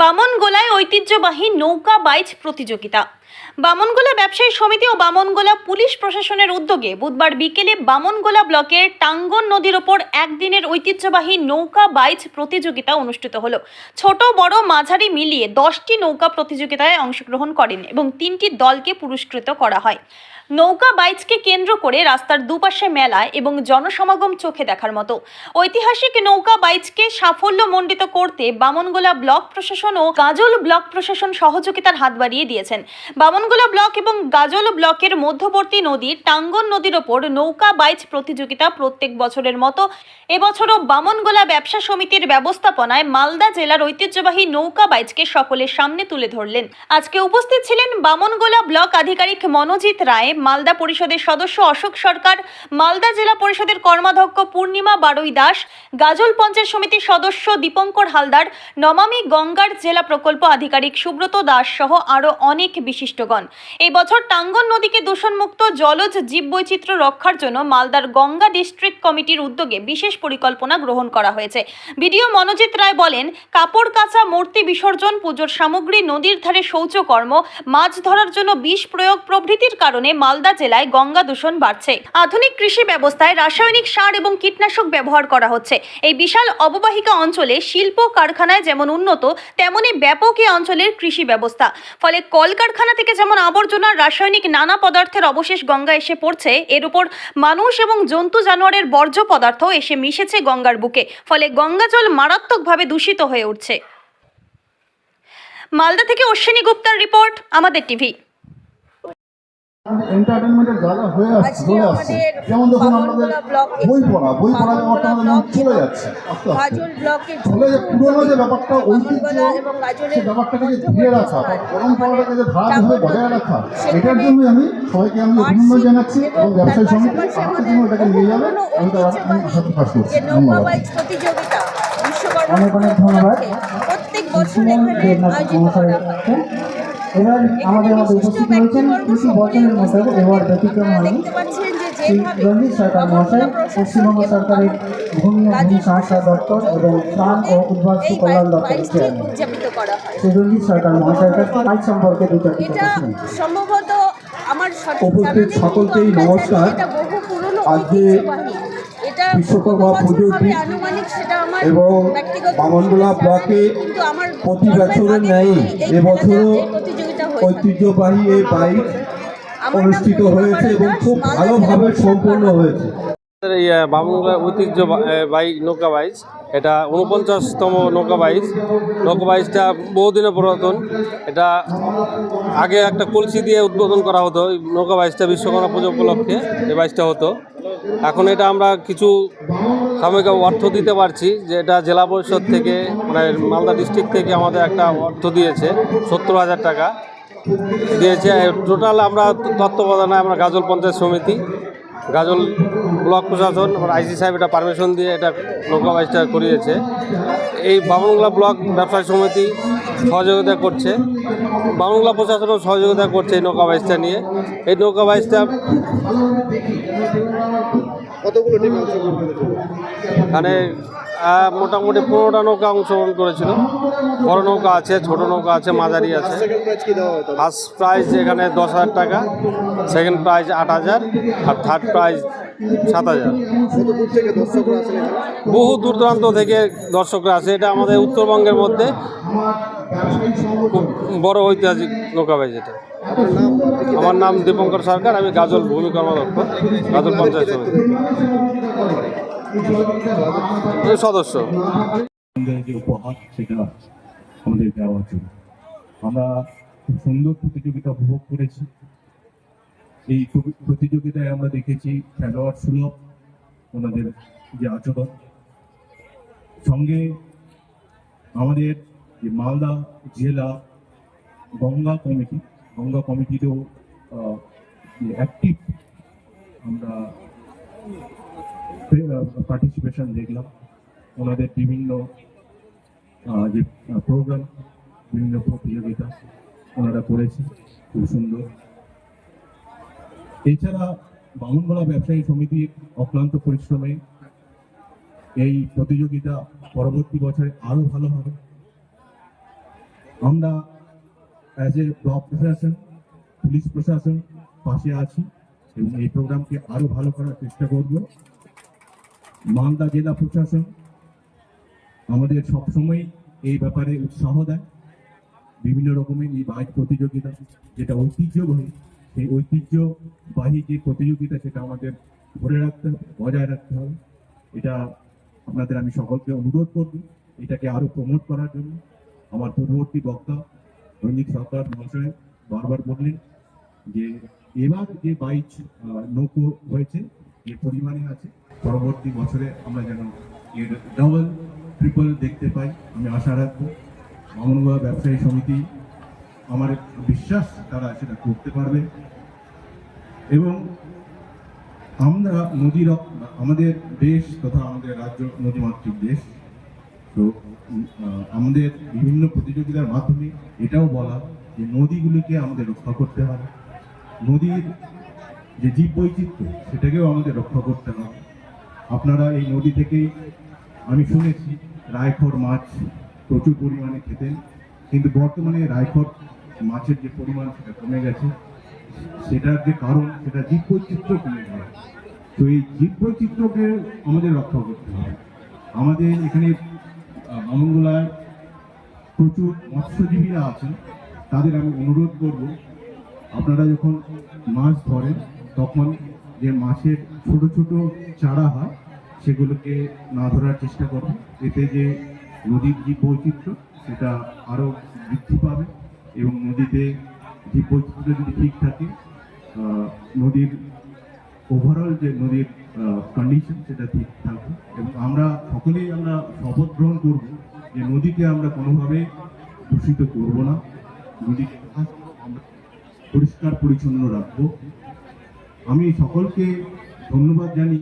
বামনগোলায় ঐতিহ্যবাহী নৌকা বাইচ প্রতিযোগিতা। বামনগোলা ব্যবসায়ী সমিতি ও বামনগোলা পুলিশ প্রশাসনের উদ্যোগে বুধবার বিকেলে বামনগোলা ব্লকের টাঙ্গন নদীর ওপর একদিনের ঐতিহ্যবাহী নৌকা বাইচ প্রতিযোগিতা অনুষ্ঠিত হলো। ছোট, বড়, মাঝারি মিলিয়ে দশটি নৌকা প্রতিযোগিতায় অংশগ্রহণ করেন এবং তিনটি দলকে পুরস্কৃত করা হয়। নৌকা বাইচকে কেন্দ্র করে রাস্তার দুপাশে মেলা এবং জনসমাগম চোখে দেখার মতো। ঐতিহাসিক নৌকা বাইচকে সাফল্যমণ্ডিত করতে বামনগোলা ব্লক প্রশাসন ও গাজল ব্লক প্রশাসন সহযোগিতার হাত বাড়িয়ে দিয়েছেন। বামনগোলা ব্লক এবং গাজল ব্লকের মধ্যবর্তী নদী টাঙ্গন নদীর ওপর নৌকা বাইচ প্রতিযোগিতা প্রত্যেক বছরের মতো। এবছরও বামনগোলা ব্যবসা সমিতির ব্যবস্থাপনায় মালদা জেলার ঐতিহ্যবাহী নৌকা বাইচকে সকলের সামনে তুলে ধরলেন। আজকে উপস্থিত ছিলেন বামনগোলা ব্লক আধিকারিক মনোজিৎ রায়, মালদা পরিষদের সদস্য অশোক সরকার, মালদা জেলা পরিষদের কর্মাধ্যক্ষ পূর্ণিমা বারুই দাস, গাজল পঞ্চায়েত সমিতির সদস্য দীপঙ্কর হালদার, নমামি গঙ্গার জেলা প্রকল্প আধিকারিক সুব্রত দাস সহ আরও অনেক বিশিষ্টগণ এই বছর টাঙ্গন নদীকে দূষণমুক্ত জলজ জীববৈচিত্র্য রক্ষার জন্য মালদার গঙ্গা ডিস্ট্রিক্ট কমিটির উদ্যোগে বিশেষ পরিকল্পনা গ্রহণ করা হয়েছে। বিডিও মনোজিৎ রায় বলেন, কাপড় কাচা, মূর্তি বিসর্জন, পুজোর সামগ্রী, নদীর ধারে শৌচকর্ম, মাছ ধরার জন্য বিষ প্রয়োগ প্রভৃতির কারণে মালদা জেলায় গঙ্গা দূষণ বাড়ছে। আধুনিক কৃষি ব্যবস্থায় রাসায়নিক সার এবং কীটনাশক ব্যবহার করা হচ্ছে। এই বিশাল অববাহিকা অঞ্চলে শিল্প কারখানায় যেমন উন্নত, তেমনি ব্যাপক এই অঞ্চলের কৃষি ব্যবস্থা। ফলে কলকারখানা থেকে যেমন আবর্জনা, রাসায়নিক নানা পদার্থের অবশেষ গঙ্গা এসে পড়ছে, এর উপর মানুষ এবং জন্তু জানোয়ারের বর্জ্য পদার্থ এসে মিশেছে গঙ্গার বুকে, ফলে গঙ্গা জল মারাত্মকভাবে দূষিত হয়ে উঠছে। মালদা থেকে অশ্বিনী গুপ্তার রিপোর্ট, আমাদের টিভি। এন্টারটেনমেন্টের জায়গা হয়ে আসছে চলে আসছে। যেমন দেখুন আমাদের বই পড়া বই পড়া ব্যাপারটা ব্লক চলে যাচ্ছে আস্তে আস্তে। গাজল যে পুরোনো যে ব্যাপারটা ঐতিহ্য বামনগোলা এবং গাজলের সেই ব্যাপারটাকে যে ধীরে রাখা পরম্পরাটাকে যে ধারাভাবে বজায় রাখা এটার জন্য আমি সবাইকে আমি অভিনন্দন জানাচ্ছি এবং ব্যবসায়ী সমিতি আজকের জন্য এটাকে নিয়ে যাবে। আমি তার করছি। অনেক অনেক ধন্যবাদ। প্রত্যেক বছর এখানে আয়োজিত করা হয়। আছেন। এবার আমাদের মধ্যে উপস্থিত হয়েছেন কৃষি বচনের মতো এবার ব্যতিক্রম হয়নি শ্রী রঞ্জিত সরকার মহাশয় পশ্চিমবঙ্গ সরকারের ভূমি ও ভূমি সংস্কার দপ্তর এবং ত্রাণ ও উদ্বাস্তু কল্যাণ দপ্তরের চেয়ারম্যান হয়। শ্রী রঞ্জিত সরকার মহাশয়ের কাছে আজ সম্পর্কে দু চারটি কথা সম্ভবত আমার উপস্থিত সকলকেই নমস্কার। আজকে বিশ্বকর্মা পুজোটি এবং বামনগোলা ব্লকে প্রতি বছরের ন্যায় এবছরও হয়ে। ঐতিহ্যবাহী এই বাইক অনুষ্ঠিত হয়েছে এবং খুব ভালোভাবে সম্পন্ন হয়েছে। আমাদের এই বামুনগা ঐতিহ্য বাইক নৌকা বাইচ এটা উনপঞ্চাশতম নৌকা বাইচ। নৌকা বাইচটা বহুদিনের পুরাতন। এটা আগে একটা কলসি দিয়ে উদ্বোধন করা হতো। নৌকা বাইচটা বিশ্বকর্মা পুজো উপলক্ষে এই বাইচটা হতো। এখন এটা আমরা কিছু সাময়িক অর্থ দিতে পারছি যে এটা জেলা পরিষদ থেকে মানে মালদা ডিস্ট্রিক্ট থেকে আমাদের একটা অর্থ দিয়েছে, সত্তর হাজার টাকা। দিয়েছে টোটাল আমরা তত্ত্বাবধানে আমরা গাজল পঞ্চায়েত সমিতি গাজল ব্লক প্রশাসন আইসি সাহেব এটা পারমিশন দিয়ে এটা নৌকা বাইচটা করিয়েছে। এই বামনগোলা ব্লক ব্যবসায়ী সমিতি সহযোগিতা করছে। বামনগোলা প্রশাসনও সহযোগিতা করছে এই নৌকা বাইচটা নিয়ে। এই নৌকা কতগুলো আহ, মোটামুটি পনেরোটা নৌকা অংশগ্রহণ করেছিল। বড় নৌকা আছে ছোট নৌকা আছে মাঝারি আছে। ফার্স্ট প্রাইজ এখানে দশ হাজার টাকা সেকেন্ড প্রাইজ আট হাজার আর থার্ড প্রাইজ সাত হাজার। বহু দূর দূরান্ত থেকে দর্শকরা আসে। এটা আমাদের উত্তরবঙ্গের মধ্যে খুব বড় ঐতিহাসিক নৌকা বাইজ এটা আমার নাম দীপঙ্কর সরকার আমি গাজল ভূমি কর্মদক্ষ গাজল পঞ্চায়েত সমিতি। সদস্য। যে উপহার সেটা আমাদের দেওয়ার জন্য আমরা খুব সুন্দর প্রতিযোগিতা উপভোগ করেছি। এই প্রতি- প্রতিযোগিতায় আমরা দেখেছি খেলোয়াড় সুলভ, ওনাদের যে আচরণ। সঙ্গে আমাদের যে মালদা জেলা গঙ্গা কমিটি, গঙ্গা কমিটিতেও অ্যাক্টিভ আমরা পার্টিসিপেশন দেখলাম। ওনাদের বিভিন্ন যে প্রোগ্রাম বিভিন্ন প্রতিযোগিতা ওনারা করেছে। খুব সুন্দর। এছাড়া বামনগোলা ব্যবসায়ী সমিতির অক্লান্ত পরিশ্রমে এই প্রতিযোগিতা পরবর্তী বছরে আরও ভালো হবে। আমরা অ্যাজ এ ব্লক প্রশাসন পুলিশ প্রশাসন পাশে আছি এবং এই প্রোগ্রামকে আরও ভালো করার চেষ্টা করব। মালদা জেলা প্রশাসন আমাদের সবসময় এই ব্যাপারে উৎসাহ দেয়। বিভিন্ন রকমের এই বাইক প্রতিযোগিতা যেটা ঐতিহ্যবাহী সেই ঐতিহ্যবাহী যে প্রতিযোগিতা সেটা আমাদের ধরে রাখতে হবে বজায় রাখতে হবে। এটা আপনাদের আমি সকলকে অনুরোধ করব এটাকে আরও প্রমোট করার জন্য। আমার পূর্ববর্তী বক্তা রঞ্জিত সরকার মহাশয় বারবার বললেন যে এবার যে আহ, নৌকো হয়েছে যে পরিমাণে আছে পরবর্তী বছরে আমরা যেন এর ডাবল ট্রিপল দেখতে পাই। আমি আশা রাখব মামনগোয়া ব্যবসায়ী সমিতি আমার বিশ্বাস তারা সেটা করতে পারবে। এবং আমরা নদী আমাদের দেশ তথা আমাদের রাজ্য নদীমাতৃক দেশ। তো আমাদের বিভিন্ন প্রতিযোগিতার মাধ্যমে এটাও বলা যে নদীগুলিকে আমাদের রক্ষা করতে হবে। নদীর যে জীব বৈচিত্র্য সেটাকেও আমাদের রক্ষা করতে হবে। আপনারা এই নদী থেকেই আমি শুনেছি রায়খর মাছ প্রচুর পরিমাণে খেতেন, কিন্তু বর্তমানে রায়খর মাছের যে পরিমাণ সেটা কমে গেছে। সেটার যে কারণ, সেটা জীব বৈচিত্র্য কমে গেছে। তো এই জীব বৈচিত্র্যকে আমাদের রক্ষা করতে হবে। আমাদের এখানে আমঙ্গলায় প্রচুর মৎস্যজীবীরা আছেন। তাদের আমি অনুরোধ করব, আপনারা যখন মাছ ধরেন, তখন যে মাছের ছোট ছোট চারা হয়, সেগুলোকে না ধরার চেষ্টা করবেন এতে যে নদীর জীব বৈচিত্র্য, সেটা আরও বৃদ্ধি পাবে এবং নদীতে জীব বৈচিত্র্য যদি ঠিক থাকে নদীর ওভারঅল যে নদীর কন্ডিশন সেটা ঠিক থাকবে। এবং আমরা সকলেই আমরা শপথ গ্রহণ করব যে নদীকে আমরা কোনোভাবে দূষিত করব না। নদীকে আমরা পরিষ্কার পরিচ্ছন্ন রাখব। আমি সকলকে ধন্যবাদ জানি